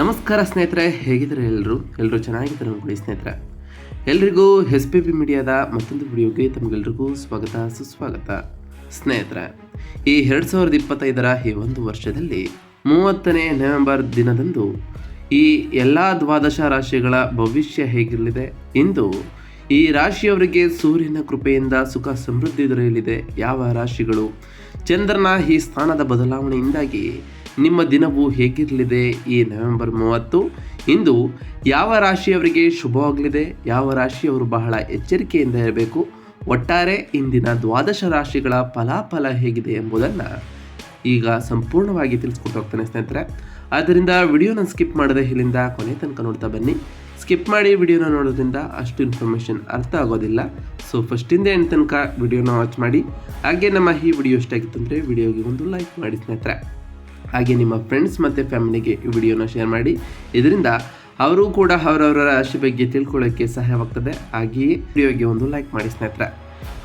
ನಮಸ್ಕಾರ ಸ್ನೇಹಿತರೆ, ಹೇಗಿದ್ದಾರೆ ಎಲ್ಲರೂ? ಎಲ್ಲರೂ ಚೆನ್ನಾಗಿದ್ದಾರೆ ಅನ್ಕೊಳ್ಳಿ ಸ್ನೇಹಿತರೆ? ಎಲ್ರಿಗೂ ಎಸ್ ಪಿ ಬಿ ಮೀಡಿಯಾದ ಮತ್ತೊಂದು ವಿಡಿಯೋಗೆ ತಮಗೆಲ್ರಿಗೂ ಸ್ವಾಗತ, ಸುಸ್ವಾಗತ. ಸ್ನೇಹಿತರೆ, ಈ ಎರಡು ಸಾವಿರದ ಇಪ್ಪತ್ತೈದರ ಈ ಒಂದು ವರ್ಷದಲ್ಲಿ ಮೂವತ್ತನೇ ನವೆಂಬರ್ ದಿನದಂದು ಈ ಎಲ್ಲ ದ್ವಾದಶ ರಾಶಿಗಳ ಭವಿಷ್ಯ ಹೇಗಿರಲಿದೆ, ಇಂದು ಈ ರಾಶಿಯವರಿಗೆ ಸೂರ್ಯನ ಕೃಪೆಯಿಂದ ಸುಖ ಸಮೃದ್ಧಿ ದೊರೆಯಲಿದೆ. ಯಾವ ರಾಶಿಗಳು? ಚಂದ್ರನ ಈ ಸ್ಥಾನದ ಬದಲಾವಣೆಯಿಂದಾಗಿ ನಿಮ್ಮ ದಿನವು ಹೇಗಿರಲಿದೆ ಈ ನವೆಂಬರ್ ಮೂವತ್ತು? ಇಂದು ಯಾವ ರಾಶಿಯವರಿಗೆ ಶುಭವಾಗಲಿದೆ? ಯಾವ ರಾಶಿಯವರು ಬಹಳ ಎಚ್ಚರಿಕೆಯಿಂದ ಇರಬೇಕು? ಒಟ್ಟಾರೆ ಇಂದಿನ ದ್ವಾದಶ ರಾಶಿಗಳ ಫಲಾಫಲ ಹೇಗಿದೆ ಎಂಬುದನ್ನು ಈಗ ಸಂಪೂರ್ಣವಾಗಿ ತಿಳಿಸ್ಕೊಟ್ಟು ಹೋಗ್ತಾನೆ ಸ್ನೇಹಿತರೆ. ಆದ್ದರಿಂದ ವಿಡಿಯೋನ ಸ್ಕಿಪ್ ಮಾಡದೆ ಇಲ್ಲಿಂದ ಕೊನೆ ತನಕ ನೋಡ್ತಾ ಬನ್ನಿ. ಸ್ಕಿಪ್ ಮಾಡಿ ವಿಡಿಯೋನ ನೋಡೋದ್ರಿಂದ ಅಷ್ಟು ಇನ್ಫಾರ್ಮೇಷನ್ ಅರ್ಥ ಆಗೋದಿಲ್ಲ. ಸೊ ಫಸ್ಟಿಂದ ಏನು ತನಕ ವಿಡಿಯೋನ ವಾಚ್ ಮಾಡಿ. ಹಾಗೆ ನಮ್ಮ ಈ ವಿಡಿಯೋ ಇಷ್ಟ ಆಗಿತ್ತು ಅಂದರೆ ವಿಡಿಯೋಗೆ ಒಂದು ಲೈಕ್ ಮಾಡಿ ಸ್ನೇಹಿತರೆ. ಹಾಗೆ ನಿಮ್ಮ ಫ್ರೆಂಡ್ಸ್ ಮತ್ತು ಫ್ಯಾಮಿಲಿಗೆ ಈ ವಿಡಿಯೋನ ಶೇರ್ ಮಾಡಿ. ಇದರಿಂದ ಅವರು ಕೂಡ ಅವರವರ ರಾಶಿ ಬಗ್ಗೆ ತಿಳ್ಕೊಳ್ಳೋಕ್ಕೆ ಸಹಾಯವಾಗ್ತದೆ. ಹಾಗೆಯೇ ವಿಡಿಯೋಗೆ ಒಂದು ಲೈಕ್ ಮಾಡಿ ಸ್ನೇಹಿತರೆ.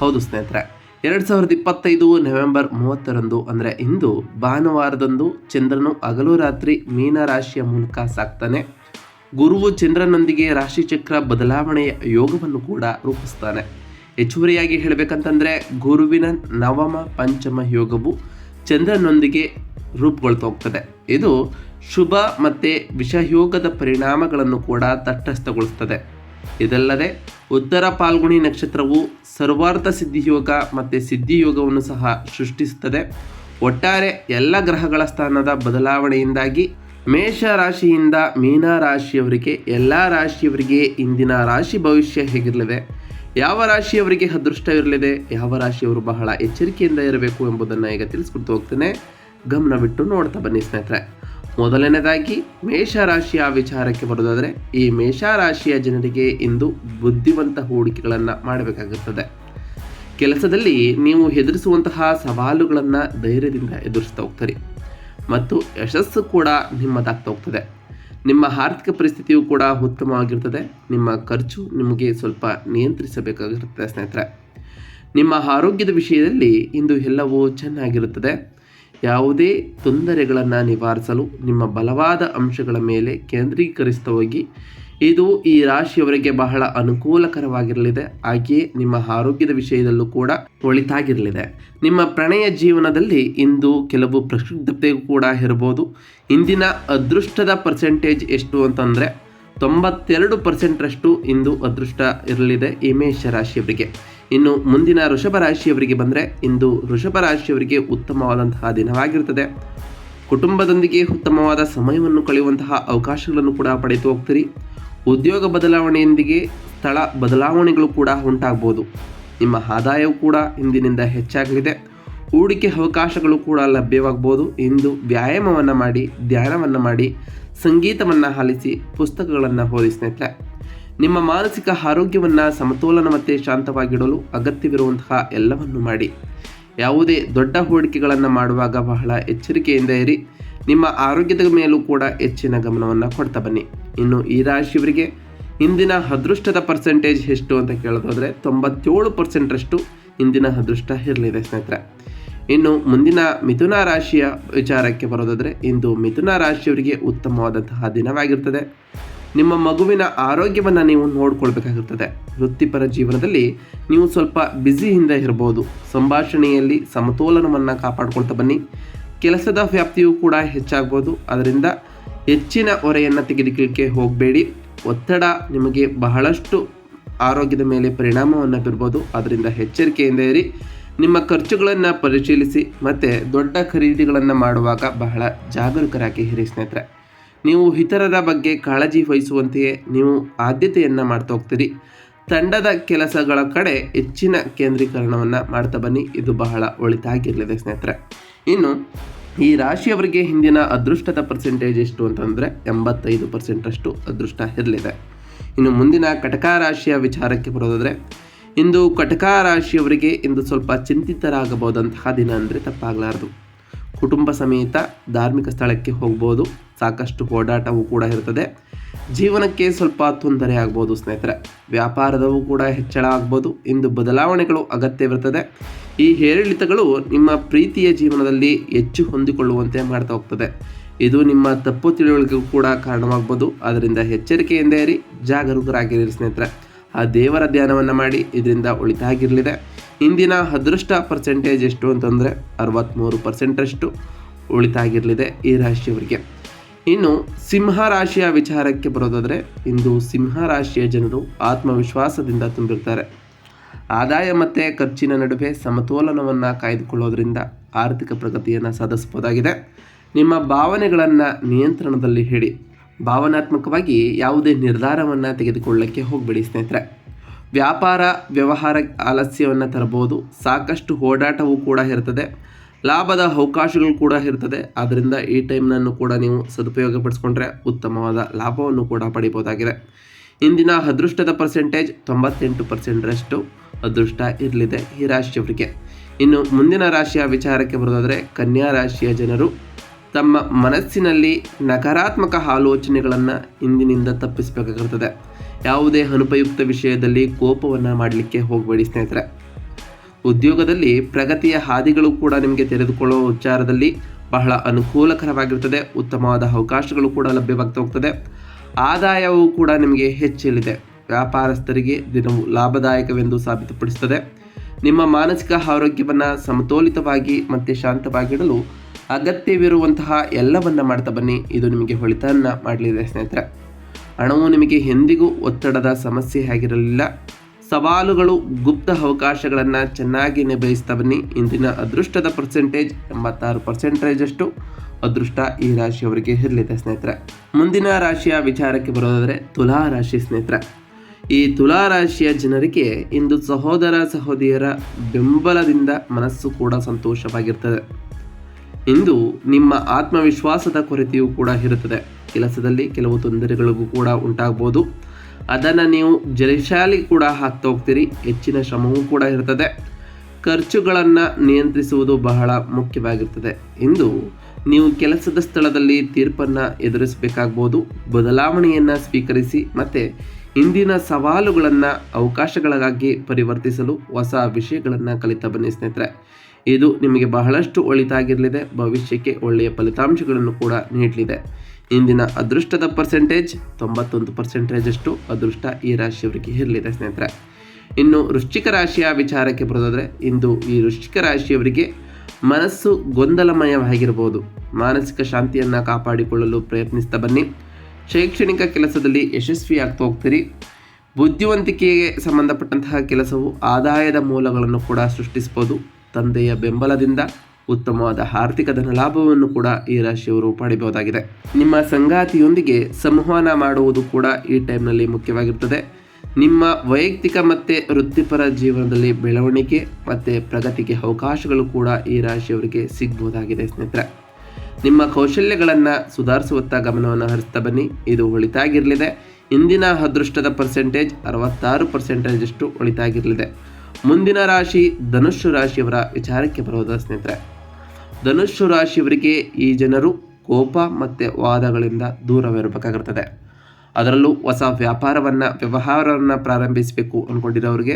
ಹೌದು ಸ್ನೇಹಿತರೆ, ಎರಡು ಸಾವಿರದ ಇಪ್ಪತ್ತೈದು ನವೆಂಬರ್ ಮೂವತ್ತರಂದು ಅಂದರೆ ಇಂದು ಭಾನುವಾರದಂದು ಚಂದ್ರನು ಹಗಲು ರಾತ್ರಿ ಮೀನ ರಾಶಿಯ ಮೂಲಕ ಸಾಕ್ತಾನೆ. ಗುರುವು ಚಂದ್ರನೊಂದಿಗೆ ರಾಶಿಚಕ್ರ ಬದಲಾವಣೆಯ ಯೋಗವನ್ನು ಕೂಡ ರೂಪಿಸ್ತಾನೆ. ಹೆಚ್ಚುವರಿಯಾಗಿ ಹೇಳಬೇಕಂತಂದರೆ ಗುರುವಿನ ನವಮ, ಪಂಚಮ ಯೋಗವು ಚಂದ್ರನೊಂದಿಗೆ ರೂಪುಗೊಳ್ತಾ ಹೋಗ್ತದೆ ಇದು ಶುಭ ಮತ್ತು ವಿಷಯೋಗದ ಪರಿಣಾಮಗಳನ್ನು ಕೂಡ ತಟಸ್ಥಗೊಳಿಸ್ತದೆ. ಇದಲ್ಲದೆ ಉತ್ತರ ಪಾಲ್ಗುಣಿ ನಕ್ಷತ್ರವು ಸರ್ವಾರ್ಥ ಸಿದ್ಧಿಯೋಗ ಮತ್ತು ಸಿದ್ಧಿಯೋಗವನ್ನು ಸಹ ಸೃಷ್ಟಿಸುತ್ತದೆ ಒಟ್ಟಾರೆ ಎಲ್ಲ ಗ್ರಹಗಳ ಸ್ಥಾನದ ಬದಲಾವಣೆಯಿಂದಾಗಿ ಮೇಷ ರಾಶಿಯಿಂದ ಮೀನ ರಾಶಿಯವರಿಗೆ ಎಲ್ಲ ರಾಶಿಯವರಿಗೆ ಇಂದಿನ ರಾಶಿ ಭವಿಷ್ಯ ಹೇಗಿರಲಿದೆ ಯಾವ ರಾಶಿಯವರಿಗೆ ಅದೃಷ್ಟ ಇರಲಿದೆ ಯಾವ ರಾಶಿಯವರು ಬಹಳ ಎಚ್ಚರಿಕೆಯಿಂದ ಇರಬೇಕು ಎಂಬುದನ್ನು ಈಗ ತಿಳಿಸ್ಕೊಡ್ತಾ ಹೋಗ್ತೇನೆ. ಗಮನವಿಟ್ಟು ನೋಡ್ತಾ ಬನ್ನಿ ಸ್ನೇಹಿತರೆ. ಮೊದಲನೇದಾಗಿ, ಮೇಷರಾಶಿಯ ವಿಚಾರಕ್ಕೆ ಬರೋದಾದರೆ, ಈ ಮೇಷರಾಶಿಯ ಜನರಿಗೆ ಇಂದು ಬುದ್ಧಿವಂತ ಹೂಡಿಕೆಗಳನ್ನು ಮಾಡಬೇಕಾಗುತ್ತದೆ. ಕೆಲಸದಲ್ಲಿ ನೀವು ಎದುರಿಸುವಂತಹ ಸವಾಲುಗಳನ್ನು ಧೈರ್ಯದಿಂದ ಎದುರಿಸ್ತಾ ಹೋಗ್ತೀರಿ. ಮತ್ತು ಯಶಸ್ಸು ಕೂಡ ನಿಮ್ಮದಾಗ್ತಾ ಹೋಗ್ತದೆ. ನಿಮ್ಮ ಆರ್ಥಿಕ ಪರಿಸ್ಥಿತಿಯು ಕೂಡ ಉತ್ತಮವಾಗಿರ್ತದೆ. ನಿಮ್ಮ ಖರ್ಚು ನಿಮಗೆ ಸ್ವಲ್ಪ ನಿಯಂತ್ರಿಸಬೇಕಾಗಿರುತ್ತದೆ ಸ್ನೇಹಿತರೆ. ನಿಮ್ಮ ಆರೋಗ್ಯದ ವಿಷಯದಲ್ಲಿ ಇಂದು ಎಲ್ಲವೂ ಚೆನ್ನಾಗಿರುತ್ತದೆ. ಯಾವುದೇ ತೊಂದರೆಗಳನ್ನು ನಿವಾರಿಸಲು ನಿಮ್ಮ ಬಲವಾದ ಅಂಶಗಳ ಮೇಲೆ ಕೇಂದ್ರೀಕರಿಸ್ತಾ ಹೋಗಿ ಇದು ಈ ರಾಶಿಯವರಿಗೆ ಬಹಳ ಅನುಕೂಲಕರವಾಗಿರಲಿದೆ. ಹಾಗೆಯೇ ನಿಮ್ಮ ಆರೋಗ್ಯದ ವಿಷಯದಲ್ಲೂ ಕೂಡ ಒಳಿತಾಗಿರಲಿದೆ. ನಿಮ್ಮ ಪ್ರಣಯ ಜೀವನದಲ್ಲಿ ಇಂದು ಕೆಲವು ಪ್ರಕ್ಷುಬ್ಧತೆ ಕೂಡ ಇರಬಹುದು. ಇಂದಿನ ಅದೃಷ್ಟದ ಪರ್ಸೆಂಟೇಜ್ ಎಷ್ಟು ಅಂತಂದರೆ ತೊಂಬತ್ತೆರಡು ಪರ್ಸೆಂಟ್ರಷ್ಟು ಇಂದು ಅದೃಷ್ಟ ಇರಲಿದೆ ಈ ಮೇಷ ರಾಶಿಯವರಿಗೆ. ಇನ್ನು ಮುಂದಿನ ವೃಷಭ ರಾಶಿಯವರಿಗೆ ಬಂದರೆ ಇಂದು ವೃಷಭ ರಾಶಿಯವರಿಗೆ ಉತ್ತಮವಾದಂತಹ ದಿನವಾಗಿರುತ್ತದೆ ಕುಟುಂಬದೊಂದಿಗೆ ಉತ್ತಮವಾದ ಸಮಯವನ್ನು ಕಳೆಯುವಂತಹ ಅವಕಾಶಗಳನ್ನು ಕೂಡ ಪಡೆದು ಹೋಗ್ತೀರಿ. ಉದ್ಯೋಗ ಬದಲಾವಣೆಯೊಂದಿಗೆ ಸ್ಥಳ ಬದಲಾವಣೆಗಳು ಕೂಡ ಉಂಟಾಗ್ಬೋದು. ನಿಮ್ಮ ಆದಾಯವು ಕೂಡ ಇಂದಿನಿಂದ ಹೆಚ್ಚಾಗಲಿದೆ. ಹೂಡಿಕೆ ಅವಕಾಶಗಳು ಕೂಡ ಲಭ್ಯವಾಗ್ಬೋದು. ಇಂದು ವ್ಯಾಯಾಮವನ್ನು ಮಾಡಿ, ಧ್ಯಾನವನ್ನು ಮಾಡಿ, ಸಂಗೀತವನ್ನು ಆಲಿಸಿ, ಪುಸ್ತಕಗಳನ್ನು ಸ್ನೇಹಿತರೆ. ನಿಮ್ಮ ಮಾನಸಿಕ ಆರೋಗ್ಯವನ್ನು ಸಮತೋಲನ ಮತ್ತು ಶಾಂತವಾಗಿಡಲು ಅಗತ್ಯವಿರುವಂತಹ ಎಲ್ಲವನ್ನು ಮಾಡಿ. ಯಾವುದೇ ದೊಡ್ಡ ಹೂಡಿಕೆಗಳನ್ನು ಮಾಡುವಾಗ ಬಹಳ ಎಚ್ಚರಿಕೆಯಿಂದ ಇರಿ. ನಿಮ್ಮ ಆರೋಗ್ಯದ ಮೇಲೂ ಕೂಡ ಹೆಚ್ಚಿನ ಗಮನವನ್ನು ಕೊಡ್ತಾ ಬನ್ನಿ. ಇನ್ನು ಈ ರಾಶಿಯವರಿಗೆ ಇಂದಿನ ಅದೃಷ್ಟದ ಪರ್ಸೆಂಟೇಜ್ ಎಷ್ಟು ಅಂತ ಕೇಳೋದಾದರೆ ತೊಂಬತ್ತೇಳು ಪರ್ಸೆಂಟ್ರಷ್ಟು ಇಂದಿನ ಅದೃಷ್ಟ ಇರಲಿದೆ ಸ್ನೇಹಿತರೆ. ಇನ್ನು ಮುಂದಿನ ಮಿಥುನ ರಾಶಿಯ ವಿಚಾರಕ್ಕೆ ಬರೋದಾದರೆ ಇಂದು ಮಿಥುನ ರಾಶಿಯವರಿಗೆ ಉತ್ತಮವಾದಂತಹ ದಿನವಾಗಿರ್ತದೆ. ನಿಮ್ಮ ಮಗುವಿನ ಆರೋಗ್ಯವನ್ನು ನೀವು ನೋಡ್ಕೊಳ್ಬೇಕಾಗಿರ್ತದೆ. ವೃತ್ತಿಪರ ಜೀವನದಲ್ಲಿ ನೀವು ಸ್ವಲ್ಪ ಬ್ಯುಸಿಯಿಂದ ಇರ್ಬೋದು. ಸಂಭಾಷಣೆಯಲ್ಲಿ ಸಮತೋಲನವನ್ನು ಕಾಪಾಡ್ಕೊಳ್ತಾ ಬನ್ನಿ. ಕೆಲಸದ ವ್ಯಾಪ್ತಿಯೂ ಕೂಡ ಹೆಚ್ಚಾಗ್ಬೋದು. ಅದರಿಂದ ಹೆಚ್ಚಿನ ಹೊರೆಯನ್ನು ತೆಗೆದುಕೊಳ್ಳಿಕ್ಕೆ ಹೋಗಬೇಡಿ. ಒತ್ತಡ ನಿಮಗೆ ಬಹಳಷ್ಟು ಆರೋಗ್ಯದ ಮೇಲೆ ಪರಿಣಾಮವನ್ನು ಬೀರ್ಬೋದು. ಅದರಿಂದ ಎಚ್ಚರಿಕೆಯಿಂದ ಇರಿ. ನಿಮ್ಮ ಖರ್ಚುಗಳನ್ನು ಪರಿಶೀಲಿಸಿ ಮತ್ತು ದೊಡ್ಡ ಖರೀದಿಗಳನ್ನು ಮಾಡುವಾಗ ಬಹಳ ಜಾಗರೂಕರಾಗಿ ಇರಿ ಸ್ನೇಹಿತರೆ. ನೀವು ಇತರರ ಬಗ್ಗೆ ಕಾಳಜಿ ವಹಿಸುವಂತೆಯೇ ನೀವು ಆದ್ಯತೆಯನ್ನು ಮಾಡ್ತಾ ಹೋಗ್ತೀರಿ. ತಂಡದ ಕೆಲಸಗಳ ಕಡೆ ಹೆಚ್ಚಿನ ಕೇಂದ್ರೀಕರಣವನ್ನು ಮಾಡ್ತಾ ಬನ್ನಿ. ಇದು ಬಹಳ ಒಳಿತಾಗಿರಲಿದೆ ಸ್ನೇಹಿತರೆ. ಇನ್ನು ಈ ರಾಶಿಯವರಿಗೆ ಹಿಂದಿನ ಅದೃಷ್ಟದ ಪರ್ಸೆಂಟೇಜ್ ಎಷ್ಟು ಅಂತಂದರೆ ಎಂಬತ್ತೈದು ಪರ್ಸೆಂಟಷ್ಟು ಅದೃಷ್ಟ ಇರಲಿದೆ. ಇನ್ನು ಮುಂದಿನ ಕಟಕ ರಾಶಿಯ ವಿಚಾರಕ್ಕೆ ಬರೋದಾದರೆ, ಇಂದು ಕಟಕ ರಾಶಿಯವರಿಗೆ ಇಂದು ಸ್ವಲ್ಪ ಚಿಂತಿತರಾಗಬಹುದಂತಹ ದಿನ ಅಂದರೆ ತಪ್ಪಾಗಲಾರದು. ಕುಟುಂಬ ಸಮೇತ ಧಾರ್ಮಿಕ ಸ್ಥಳಕ್ಕೆ ಹೋಗ್ಬೋದು. ಸಾಕಷ್ಟು ಓಡಾಟವೂ ಕೂಡ ಇರ್ತದೆ. ಜೀವನಕ್ಕೆ ಸ್ವಲ್ಪ ತೊಂದರೆ ಆಗ್ಬೋದು ಸ್ನೇಹಿತರೆ. ವ್ಯಾಪಾರದವೂ ಕೂಡ ಹೆಚ್ಚಳ ಆಗ್ಬೋದು. ಇಂದು ಬದಲಾವಣೆಗಳು ಅಗತ್ಯವಿರ್ತದೆ. ಈ ಏರಿಳಿತಗಳು ನಿಮ್ಮ ಪ್ರೀತಿಯ ಜೀವನದಲ್ಲಿ ಹೆಚ್ಚು ಹೊಂದಿಕೊಳ್ಳುವಂತೆ ಮಾಡ್ತಾ ಹೋಗ್ತದೆ. ಇದು ನಿಮ್ಮ ತಪ್ಪು ತಿಳುವಳಿಕೆಗೂ ಕೂಡ ಕಾರಣವಾಗ್ಬೋದು. ಅದರಿಂದ ಎಚ್ಚರಿಕೆಯಿಂದ ಇರಿ. ಜಾಗರೂಕರಾಗಿರಿ ಸ್ನೇಹಿತರೆ. ಆ ದೇವರ ಧ್ಯಾನವನ್ನು ಮಾಡಿ ಇದರಿಂದ ಉಳಿತಾಗಿರಲಿದೆ ಇಂದಿನ ಅದೃಷ್ಟ ಪರ್ಸೆಂಟೇಜ್ ಎಷ್ಟು ಅಂತಂದರೆ ಅರವತ್ತ್ಮೂರು ಪರ್ಸೆಂಟಷ್ಟು ಉಳಿತಾಗಿರಲಿದೆ ಈ ರಾಶಿಯವರಿಗೆ. ಇನ್ನು ಸಿಂಹ ರಾಶಿಯ ವಿಚಾರಕ್ಕೆ ಬರೋದಾದರೆ ಇಂದು ಸಿಂಹ ರಾಶಿಯ ಜನರು ಆತ್ಮವಿಶ್ವಾಸದಿಂದ ತುಂಬಿರ್ತಾರೆ. ಆದಾಯ ಮತ್ತು ಖರ್ಚಿನ ನಡುವೆ ಸಮತೋಲನವನ್ನು ಕಾಯ್ದುಕೊಳ್ಳೋದ್ರಿಂದ ಆರ್ಥಿಕ ಪ್ರಗತಿಯನ್ನು ಸಾಧಿಸಬಹುದಾಗಿದೆ. ನಿಮ್ಮ ಭಾವನೆಗಳನ್ನು ನಿಯಂತ್ರಣದಲ್ಲಿ ಹಿಡಿ ಭಾವನಾತ್ಮಕವಾಗಿ ಯಾವುದೇ ನಿರ್ಧಾರವನ್ನು ತೆಗೆದುಕೊಳ್ಳಕ್ಕೆ ಹೋಗಬೇಡಿ ಸ್ನೇಹಿತರೆ. ವ್ಯಾಪಾರ, ವ್ಯವಹಾರ ಆಲಸ್ಯವನ್ನು ತರಬಹುದು. ಸಾಕಷ್ಟು ಓಡಾಟವೂ ಕೂಡ ಇರ್ತದೆ. ಲಾಭದ ಅವಕಾಶಗಳು ಕೂಡ ಇರ್ತದೆ. ಆದ್ದರಿಂದ ಈ ಟೈಮ್ನನ್ನು ಕೂಡ ನೀವು ಸದುಪಯೋಗಪಡಿಸ್ಕೊಂಡ್ರೆ ಉತ್ತಮವಾದ ಲಾಭವನ್ನು ಕೂಡ ಪಡಿಬೋದಾಗಿದೆ. ಇಂದಿನ ಅದೃಷ್ಟದ ಪರ್ಸೆಂಟೇಜ್ ತೊಂಬತ್ತೆಂಟು ಪರ್ಸೆಂಟ್ರಷ್ಟು ಅದೃಷ್ಟ ಇರಲಿದೆ ಈ ರಾಶಿಯವರಿಗೆ. ಇನ್ನು ಮುಂದಿನ ರಾಶಿಯ ವಿಚಾರಕ್ಕೆ ಬರೋದಾದರೆ ಕನ್ಯಾ ರಾಶಿಯ ಜನರು ತಮ್ಮ ಮನಸ್ಸಿನಲ್ಲಿ ನಕಾರಾತ್ಮಕ ಆಲೋಚನೆಗಳನ್ನು ಇಂದಿನಿಂದ ತಪ್ಪಿಸಬೇಕಾಗಿರ್ತದೆ. ಯಾವುದೇ ಅನುಪಯುಕ್ತ ವಿಷಯದಲ್ಲಿ ಕೋಪವನ್ನು ಮಾಡಲಿಕ್ಕೆ ಹೋಗಬೇಡಿ ಸ್ನೇಹಿತರೆ. ಉದ್ಯೋಗದಲ್ಲಿ ಪ್ರಗತಿಯ ಹಾದಿಗಳು ಕೂಡ ನಿಮಗೆ ತೆರೆದುಕೊಳ್ಳುವ ವಿಚಾರದಲ್ಲಿ ಬಹಳ ಅನುಕೂಲಕರವಾಗಿರುತ್ತದೆ. ಉತ್ತಮವಾದ ಅವಕಾಶಗಳು ಕೂಡ ಲಭ್ಯವಾಗ್ತಾ ಹೋಗ್ತದೆ. ಆದಾಯವೂ ಕೂಡ ನಿಮಗೆ ಹೆಚ್ಚಲಿದೆ ವ್ಯಾಪಾರಸ್ಥರಿಗೆ ದಿನವು ಲಾಭದಾಯಕವೆಂದು ಸಾಬೀತುಪಡಿಸುತ್ತದೆ. ನಿಮ್ಮ ಮಾನಸಿಕ ಆರೋಗ್ಯವನ್ನು ಸಮತೋಲಿತವಾಗಿ ಮತ್ತು ಶಾಂತವಾಗಿಡಲು ಅಗತ್ಯವಿರುವಂತಹ ಎಲ್ಲವನ್ನು ಮಾಡ್ತಾ ಬನ್ನಿ. ಇದು ನಿಮಗೆ ಹೊಳಿತನ್ನ ಮಾಡಲಿದೆ ಸ್ನೇಹಿತರೆ. ಹಣವು ನಿಮಗೆ ಎಂದಿಗೂ ಒತ್ತಡದ ಸಮಸ್ಯೆ ಆಗಿರಲಿಲ್ಲ. ಸವಾಲುಗಳು ಗುಪ್ತ ಅವಕಾಶಗಳನ್ನು ಚೆನ್ನಾಗಿ ನಿಭಾಯಿಸ್ತಾ ಬನ್ನಿ. ಇಂದಿನ ಅದೃಷ್ಟದ ಪರ್ಸೆಂಟೇಜ್ ಎಂಬತ್ತಾರು ಪರ್ಸೆಂಟೇಜಷ್ಟು ಅದೃಷ್ಟ ಈ ರಾಶಿಯವರಿಗೆ ಇರಲಿದೆ ಸ್ನೇಹಿತರೆ. ಮುಂದಿನ ರಾಶಿಯ ವಿಚಾರಕ್ಕೆ ಬರೋದಾದರೆ ತುಲಾ ರಾಶಿ ಸ್ನೇಹಿತರೆ. ಈ ತುಲಾ ರಾಶಿಯ ಜನರಿಗೆ ಇಂದು ಸಹೋದರ ಸಹೋದರಿಯರ ಬೆಂಬಲದಿಂದ ಮನಸ್ಸು ಕೂಡ ಸಂತೋಷವಾಗಿರ್ತದೆ. ಇಂದು ನಿಮ್ಮ ಆತ್ಮವಿಶ್ವಾಸದ ಕೊರತೆಯೂ ಕೂಡ ಇರುತ್ತದೆ. ಕೆಲಸದಲ್ಲಿ ಕೆಲವು ತೊಂದರೆಗಳಿಗೂ ಕೂಡ ಉಂಟಾಗ್ಬೋದು. ಅದನ್ನು ನೀವು ಜಲಶಾಲಿ ಕೂಡ ಹಾಕ್ತಾ ಹೋಗ್ತೀರಿ, ಹೆಚ್ಚಿನ ಶ್ರಮವೂ ಕೂಡ ಇರ್ತದೆ. ಖರ್ಚುಗಳನ್ನು ನಿಯಂತ್ರಿಸುವುದು ಬಹಳ ಮುಖ್ಯವಾಗಿರ್ತದೆ. ಇಂದು ನೀವು ಕೆಲಸದ ಸ್ಥಳದಲ್ಲಿ ತೀರ್ಪನ್ನು ಎದುರಿಸಬೇಕಾಗ್ಬೋದು. ಬದಲಾವಣೆಯನ್ನು ಸ್ವೀಕರಿಸಿ ಮತ್ತು ಇಂದಿನ ಸವಾಲುಗಳನ್ನು ಅವಕಾಶಗಳಾಗಿ ಪರಿವರ್ತಿಸಲು ಹೊಸ ವಿಷಯಗಳನ್ನು ಕಲಿತಾ ಬನ್ನಿ ಸ್ನೇಹಿತರೆ. ಇದು ನಿಮಗೆ ಬಹಳಷ್ಟು ಒಳಿತಾಗಿರಲಿದೆ. ಭವಿಷ್ಯಕ್ಕೆ ಒಳ್ಳೆಯ ಫಲಿತಾಂಶಗಳನ್ನು ಕೂಡ ನೀಡಲಿದೆ. ಇಂದಿನ ಅದೃಷ್ಟದ ಪರ್ಸೆಂಟೇಜ್ ತೊಂಬತ್ತೊಂದು ಪರ್ಸೆಂಟೇಜಷ್ಟು ಅದೃಷ್ಟ ಈ ರಾಶಿಯವರಿಗೆ ಇರಲಿದೆ ಸ್ನೇಹಿತರೆ. ಇನ್ನು ವೃಶ್ಚಿಕ ರಾಶಿಯ ವಿಚಾರಕ್ಕೆ ಬರೋದಾದರೆ, ಇಂದು ಈ ವೃಶ್ಚಿಕ ರಾಶಿಯವರಿಗೆ ಮನಸ್ಸು ಗೊಂದಲಮಯವಾಗಿರಬಹುದು. ಮಾನಸಿಕ ಶಾಂತಿಯನ್ನು ಕಾಪಾಡಿಕೊಳ್ಳಲು ಪ್ರಯತ್ನಿಸ್ತಾ ಬನ್ನಿ. ಶೈಕ್ಷಣಿಕ ಕೆಲಸದಲ್ಲಿ ಯಶಸ್ವಿಯಾಗ್ತಾ ಹೋಗ್ತೀರಿ. ಬುದ್ಧಿವಂತಿಕೆಗೆ ಸಂಬಂಧಪಟ್ಟಂತಹ ಕೆಲಸವು ಆದಾಯದ ಮೂಲಗಳನ್ನು ಕೂಡ ಸೃಷ್ಟಿಸ್ಬೋದು. ತಂದೆಯ ಬೆಂಬಲದಿಂದ ಉತ್ತಮವಾದ ಆರ್ಥಿಕ ಧನ ಲಾಭವನ್ನು ಕೂಡ ಈ ರಾಶಿಯವರು ಪಡೆಯಬಹುದಾಗಿದೆ ನಿಮ್ಮ ಸಂಗಾತಿಯೊಂದಿಗೆ ಸಂವಹನ ಮಾಡುವುದು ಕೂಡ ಈ ಟೈಮ್ನಲ್ಲಿ ಮುಖ್ಯವಾಗಿರ್ತದೆ. ನಿಮ್ಮ ವೈಯಕ್ತಿಕ ಮತ್ತು ವೃತ್ತಿಪರ ಜೀವನದಲ್ಲಿ ಬೆಳವಣಿಗೆ ಮತ್ತು ಪ್ರಗತಿಗೆ ಅವಕಾಶಗಳು ಕೂಡ ಈ ರಾಶಿಯವರಿಗೆ ಸಿಗ್ಬೋದಾಗಿದೆ ಸ್ನೇಹಿತರೆ. ನಿಮ್ಮ ಕೌಶಲ್ಯಗಳನ್ನು ಸುಧಾರಿಸುವತ್ತ ಗಮನವನ್ನು ಹರಿಸ್ತಾ ಬನ್ನಿ. ಇದು ಒಳಿತಾಗಿರಲಿದೆ. ಇಂದಿನ ಅದೃಷ್ಟದ ಪರ್ಸೆಂಟೇಜ್ ಅರವತ್ತಾರು ಪರ್ಸೆಂಟೇಜಷ್ಟು ಒಳಿತಾಗಿರಲಿದೆ. ಮುಂದಿನ ರಾಶಿ ಧನುಷ್ಯ ರಾಶಿಯವರ ವಿಚಾರಕ್ಕೆ ಬರೋದ ಸ್ನೇಹಿತರೆ? ಧನುಷು ರಾಶಿಯವರಿಗೆ ಈ ಜನರು ಕೋಪ ಮತ್ತು ವಾದಗಳಿಂದ ದೂರವಿರಬೇಕಾಗಿರ್ತದೆ. ಅದರಲ್ಲೂ ಹೊಸ ವ್ಯಾಪಾರವನ್ನು, ವ್ಯವಹಾರವನ್ನು ಪ್ರಾರಂಭಿಸಬೇಕು ಅಂದ್ಕೊಂಡಿರೋರಿಗೆ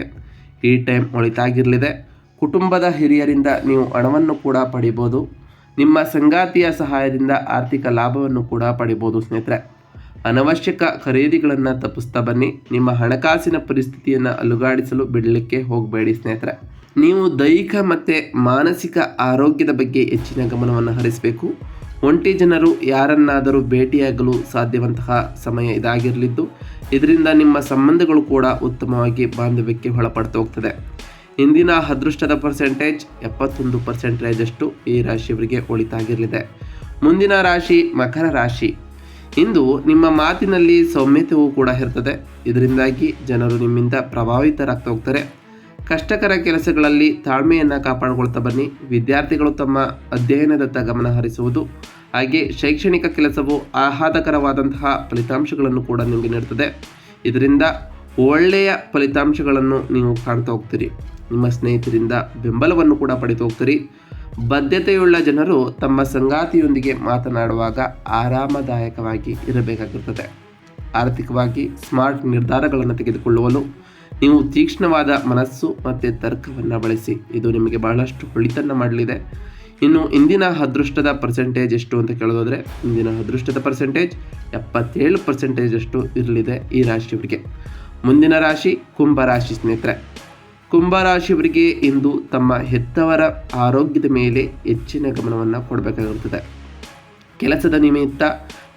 ಈ ಟೈಮ್ ಒಳಿತಾಗಿರಲಿದೆ. ಕುಟುಂಬದ ಹಿರಿಯರಿಂದ ನೀವು ಹಣವನ್ನು ಕೂಡ ಪಡಿಬೋದು. ನಿಮ್ಮ ಸಂಗಾತಿಯ ಸಹಾಯದಿಂದ ಆರ್ಥಿಕ ಲಾಭವನ್ನು ಕೂಡ ಪಡಿಬೋದು ಸ್ನೇಹಿತರೆ. ಅನವಶ್ಯಕ ಖರೀದಿಗಳನ್ನು ತಪ್ಪಿಸ್ತಾ ಬನ್ನಿ. ನಿಮ್ಮ ಹಣಕಾಸಿನ ಪರಿಸ್ಥಿತಿಯನ್ನು ಅಲುಗಾಡಿಸಲು ಬಿಡಲಿಕ್ಕೆ ಹೋಗಬೇಡಿ ಸ್ನೇಹಿತರೆ. ನೀವು ದೈಹಿಕ ಮತ್ತು ಮಾನಸಿಕ ಆರೋಗ್ಯದ ಬಗ್ಗೆ ಹೆಚ್ಚಿನ ಗಮನವನ್ನು ಹರಿಸಬೇಕು. ಒಂಟಿ ಜನರು ಯಾರನ್ನಾದರೂ ಭೇಟಿಯಾಗಲು ಸಾಧ್ಯವಂತಹ ಸಮಯ ಇದಾಗಿರಲಿದ್ದು, ಇದರಿಂದ ನಿಮ್ಮ ಸಂಬಂಧಗಳು ಕೂಡ ಉತ್ತಮವಾಗಿ ಬಾಂಧವ್ಯಕ್ಕೆ ಒಳಪಡ್ತಾ ಹೋಗ್ತದೆ. ಇಂದಿನ ಅದೃಷ್ಟದ ಪರ್ಸೆಂಟೇಜ್ ಎಪ್ಪತ್ತೊಂದು ಪರ್ಸೆಂಟೇಜಷ್ಟು ಈ ರಾಶಿಯವರಿಗೆ ಒಳಿತಾಗಿರಲಿದೆ. ಮುಂದಿನ ರಾಶಿ ಮಕರ ರಾಶಿ. ಇಂದು ನಿಮ್ಮ ಮಾತಿನಲ್ಲಿ ಸೌಮ್ಯತೆಯೂ ಕೂಡ ಇರ್ತದೆ. ಇದರಿಂದಾಗಿ ಜನರು ನಿಮ್ಮಿಂದ ಪ್ರಭಾವಿತರಾಗ್ತಾ ಹೋಗ್ತಾರೆ. ಕಷ್ಟಕರ ಕೆಲಸಗಳಲ್ಲಿ ತಾಳ್ಮೆಯನ್ನು ಕಾಪಾಡಿಕೊಳ್ತಾ ಬನ್ನಿ. ವಿದ್ಯಾರ್ಥಿಗಳು ತಮ್ಮ ಅಧ್ಯಯನದತ್ತ ಗಮನ ಹರಿಸುವುದು ಹಾಗೆ ಶೈಕ್ಷಣಿಕ ಕೆಲಸವು ಆಹ್ಲಾದಕರವಾದಂತಹ ಫಲಿತಾಂಶಗಳನ್ನು ಕೂಡ ನಿಮಗೆ ನೀಡುತ್ತದೆ ಇದರಿಂದ ಒಳ್ಳೆಯ ಫಲಿತಾಂಶಗಳನ್ನು ನೀವು ಕಾಣ್ತಾ ಹೋಗ್ತೀರಿ. ನಿಮ್ಮ ಸ್ನೇಹಿತರಿಂದ ಬೆಂಬಲವನ್ನು ಕೂಡ ಪಡೆದು ಹೋಗ್ತೀರಿ. ಬದ್ಧತೆಯುಳ್ಳ ಜನರು ತಮ್ಮ ಸಂಗಾತಿಯೊಂದಿಗೆ ಮಾತನಾಡುವಾಗ ಆರಾಮದಾಯಕವಾಗಿ ಇರಬೇಕಾಗಿರ್ತದೆ. ಆರ್ಥಿಕವಾಗಿ ಸ್ಮಾರ್ಟ್ ನಿರ್ಧಾರಗಳನ್ನು ತೆಗೆದುಕೊಳ್ಳುವಲು ನೀವು ತೀಕ್ಷ್ಣವಾದ ಮನಸ್ಸು ಮತ್ತು ತರ್ಕವನ್ನು ಬಳಸಿ. ಇದು ನಿಮಗೆ ಬಹಳಷ್ಟು ಒಳಿತನ್ನು ಮಾಡಲಿದೆ. ಇನ್ನು ಇಂದಿನ ಅದೃಷ್ಟದ ಪರ್ಸೆಂಟೇಜ್ ಎಷ್ಟು ಅಂತ ಕೇಳೋದಾದರೆ, ಇಂದಿನ ಅದೃಷ್ಟದ ಪರ್ಸೆಂಟೇಜ್ ಎಪ್ಪತ್ತೇಳು ಪರ್ಸೆಂಟೇಜ್ ಅಷ್ಟು ಇರಲಿದೆ ಈ ರಾಶಿಯವರಿಗೆ. ಮುಂದಿನ ರಾಶಿ ಕುಂಭರಾಶಿ ಸ್ನೇಹಿತರೆ. ಕುಂಭ ರಾಶಿಯವರಿಗೆ ಇಂದು ತಮ್ಮ ಹೆತ್ತವರ ಆರೋಗ್ಯದ ಮೇಲೆ ಹೆಚ್ಚಿನ ಗಮನವನ್ನು ಕೊಡಬೇಕಾಗಿರುತ್ತದೆ. ಕೆಲಸದ ನಿಮಿತ್ತ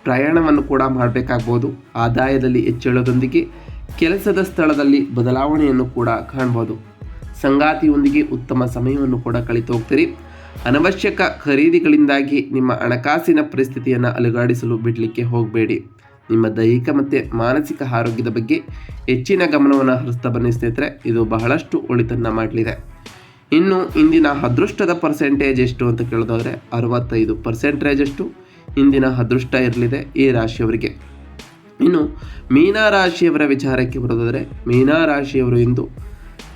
ಪ್ರಯಾಣವನ್ನು ಕೂಡ ಮಾಡಬೇಕಾಗ್ಬೋದು. ಆದಾಯದಲ್ಲಿ ಹೆಚ್ಚಳದೊಂದಿಗೆ ಕೆಲಸದ ಸ್ಥಳದಲ್ಲಿ ಬದಲಾವಣೆಯನ್ನು ಕೂಡ ಕಾಣ್ಬೋದು. ಸಂಗಾತಿಯೊಂದಿಗೆ ಉತ್ತಮ ಸಮಯವನ್ನು ಕೂಡ ಕಳಿತು ಹೋಗ್ತೀರಿ. ಅನವಶ್ಯಕ ಖರೀದಿಗಳಿಂದಾಗಿ ನಿಮ್ಮ ಹಣಕಾಸಿನ ಪರಿಸ್ಥಿತಿಯನ್ನು ಅಲುಗಾಡಿಸಲು ಬಿಡಲಿಕ್ಕೆ ಹೋಗಬೇಡಿ. ನಿಮ್ಮ ದೈಹಿಕ ಮತ್ತು ಮಾನಸಿಕ ಆರೋಗ್ಯದ ಬಗ್ಗೆ ಹೆಚ್ಚಿನ ಗಮನವನ್ನು ಹರಿಸ್ತಾ ಬನ್ನಿ ಸ್ನೇಹಿತರೆ, ಇದು ಬಹಳಷ್ಟು ಒಳಿತನ್ನು ಮಾಡಲಿದೆ. ಇನ್ನು ಇಂದಿನ ಅದೃಷ್ಟದ ಪರ್ಸೆಂಟೇಜ್ ಎಷ್ಟು ಅಂತ ಕೇಳೋದಾದರೆ, ಅರವತ್ತೈದು ಪರ್ಸೆಂಟೇಜ್ ಅಷ್ಟು ಇಂದಿನ ಅದೃಷ್ಟ ಇರಲಿದೆ ಈ ರಾಶಿಯವರಿಗೆ. ಇನ್ನು ಮೀನ ರಾಶಿಯವರ ವಿಚಾರಕ್ಕೆ ಬರೋದಾದರೆ, ಮೀನ ರಾಶಿಯವರು ಇಂದು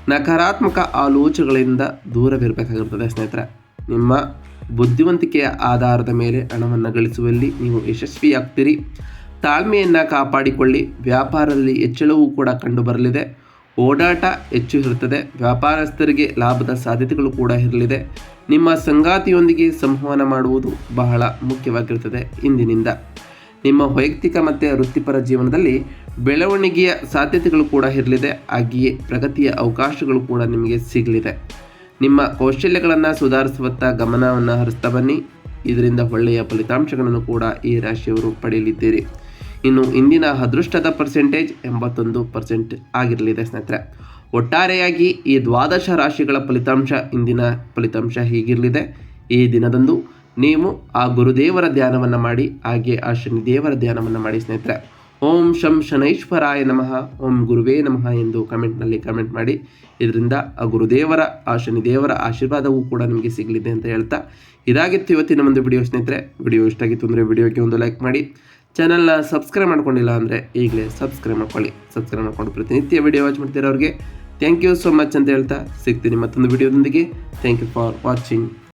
ನಕಾರಾತ್ಮಕ ಆಲೋಚನೆಗಳಿಂದ ದೂರವಿರಬೇಕಾಗಿರ್ತದೆ ಸ್ನೇಹಿತರೆ. ನಿಮ್ಮ ಬುದ್ಧಿವಂತಿಕೆಯ ಆಧಾರದ ಮೇಲೆ ಹಣವನ್ನು ಗಳಿಸುವಲ್ಲಿ ನೀವು ಯಶಸ್ವಿಯಾಗ್ತೀರಿ. ತಾಳ್ಮೆಯನ್ನು ಕಾಪಾಡಿಕೊಳ್ಳಿ. ವ್ಯಾಪಾರದಲ್ಲಿ ಹೆಚ್ಚಳವೂ ಕೂಡ ಕಂಡುಬರಲಿದೆ. ಓಡಾಟ ಹೆಚ್ಚು ಇರುತ್ತದೆ. ವ್ಯಾಪಾರಸ್ಥರಿಗೆ ಲಾಭದ ಸಾಧ್ಯತೆಗಳು ಕೂಡ ಇರಲಿದೆ. ನಿಮ್ಮ ಸಂಗಾತಿಯೊಂದಿಗೆ ಸಂವಹನ ಮಾಡುವುದು ಬಹಳ ಮುಖ್ಯವಾಗಿರುತ್ತದೆ ಇಂದಿನಿಂದ. ನಿಮ್ಮ ವೈಯಕ್ತಿಕ ಮತ್ತು ವೃತ್ತಿಪರ ಜೀವನದಲ್ಲಿ ಬೆಳವಣಿಗೆಯ ಸಾಧ್ಯತೆಗಳು ಕೂಡ ಇರಲಿದೆ. ಹಾಗೆಯೇ ಪ್ರಗತಿಯ ಅವಕಾಶಗಳು ಕೂಡ ನಿಮಗೆ ಸಿಗಲಿದೆ. ನಿಮ್ಮ ಕೌಶಲ್ಯಗಳನ್ನು ಸುಧಾರಿಸುವತ್ತ ಗಮನವನ್ನು ಹರಿಸ್ತಾ ಬನ್ನಿ. ಇದರಿಂದ ಒಳ್ಳೆಯ ಫಲಿತಾಂಶಗಳನ್ನು ಕೂಡ ಈ ರಾಶಿಯವರು ಪಡೆಯಲಿದ್ದೀರಿ. ಇನ್ನು ಇಂದಿನ ಅದೃಷ್ಟದ ಪರ್ಸೆಂಟೇಜ್ ಎಂಬತ್ತೊಂದು ಪರ್ಸೆಂಟ್ ಆಗಿರಲಿದೆ ಸ್ನೇಹಿತರೆ. ಒಟ್ಟಾರೆಯಾಗಿ ಈ ದ್ವಾದಶ ರಾಶಿಗಳ ಫಲಿತಾಂಶ ಇಂದಿನ ಫಲಿತಾಂಶ ಹೀಗಿರಲಿದೆ. ಈ ದಿನದಂದು ನೀವು ಆ ಗುರುದೇವರ ಧ್ಯಾನವನ್ನು ಮಾಡಿ, ಹಾಗೆ ಆ ಶನಿದೇವರ ಧ್ಯಾನವನ್ನು ಮಾಡಿ ಸ್ನೇಹಿತರೆ. ಓಂ ಶಂ ಶನೈಶ್ವರಾಯ ನಮಃ. ಓಂ ಗುರುವೇ ನಮಃ ಎಂದು ಕಮೆಂಟ್ನಲ್ಲಿ ಕಮೆಂಟ್ ಮಾಡಿ. ಇದರಿಂದ ಆ ಗುರುದೇವರ, ಆ ಶನಿದೇವರ ಆಶೀರ್ವಾದವೂ ಕೂಡ ನಿಮಗೆ ಸಿಗಲಿದೆ ಅಂತ ಹೇಳ್ತಾ ಇದಾಗಿತ್ತು ಇವತ್ತಿನ ಒಂದು ವಿಡಿಯೋ ಸ್ನೇಹಿತರೆ. ವಿಡಿಯೋ ಇಷ್ಟ ಆಗಿತ್ತು ಅಂದರೆ ವಿಡಿಯೋಗೆ ಒಂದು ಲೈಕ್ ಮಾಡಿ. ಚಾನಲ್ನ ಸಬ್ಸ್ಕ್ರೈಬ್ ಮಾಡ್ಕೊಂಡಿಲ್ಲ ಅಂದರೆ ಈಗಲೇ ಸಬ್ಸ್ಕ್ರೈಬ್ ಮಾಡ್ಕೊಳ್ಳಿ. ಸಬ್ಸ್ಕ್ರೈಬ್ ಮಾಡ್ಕೊಂಡು ಪ್ರತಿನಿತ್ಯ ವಿಡಿಯೋ ವಾಚ್ ಮಾಡ್ತಿರೋರಿಗೆ ಥ್ಯಾಂಕ್ ಯು ಸೋ ಮಚ್ ಅಂತ ಹೇಳ್ತಾ ಸಿಗ್ತೀನಿ ಮತ್ತೊಂದು ವಿಡಿಯೋದೊಂದಿಗೆ ಥ್ಯಾಂಕ್ ಯು ಫಾರ್ ವಾಚಿಂಗ್